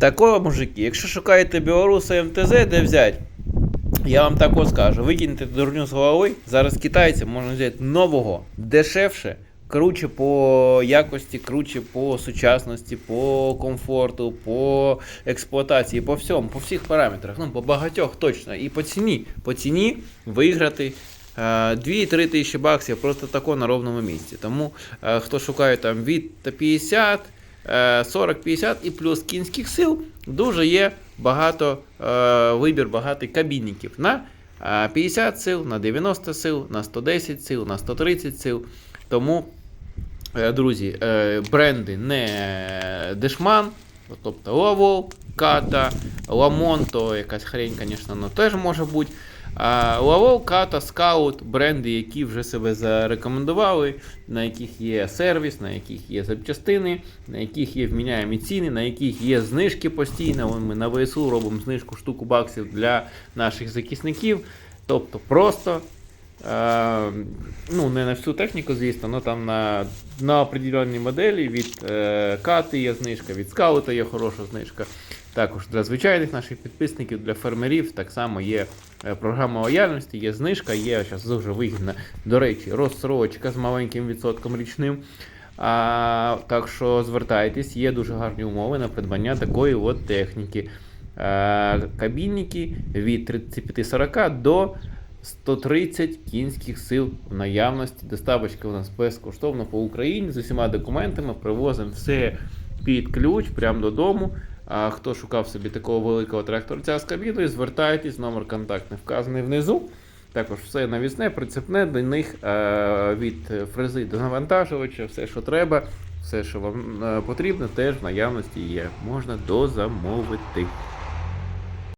Такого, мужики, якщо шукаєте білоруса МТЗ, де взяти, я вам так от скажу, викиньте дурню з голови, зараз китайцям можна взяти нового, дешевше, круче по якості, круче по сучасності, по комфорту, по експлуатації, по всьому, по всіх параметрах. Ну, по багатьох точно. І по ціні. По ціні виграти. е, 2-3 тисячі баксів просто тако на ровному місці. Тому е, хто шукає там від 50, е, 40-50 і плюс кінських сил, дуже є багато е, вибір багатий кабінників на е, 50 сил, на 90 сил, на 110 сил, на 130 сил. Тому, е, друзі, е, бренди не дешман, тобто Лавол, Ката, Ламон, то якась хрень, звісно, теж може бути. Лавол, Ката, Скаут, бренди, які вже себе зарекомендували, на яких є сервіс, на яких є запчастини, на яких є вміняємі ціни, на яких є знижки постійно. Ми на ВСУ робимо знижку штуку баксів для наших захисників. Тобто просто Е, ну, не на всю техніку, звісно, але там на, на определенні моделі від е, кати є знижка, від скаута є хороша знижка. Також для звичайних наших підписників, для фермерів так само є е, програма лояльності, є знижка, є зараз дуже вигідна, до речі, розсрочка з маленьким відсотком річним. А, так що звертайтесь, є дуже гарні умови на придбання такої от техніки. Е, кабінники від 35-40 до 130 кінських сил в наявності. Доставочка у нас безкоштовно по Україні з усіма документами. Привозимо все під ключ прямо додому. А хто шукав собі такого великого тракторця з кабіною, звертайтесь, номер контактний вказаний внизу. Також все навісне, прицепне до них е, від фрези до навантажувача, все, що треба, все, що вам е, потрібно, теж в наявності є. Можна дозамовити.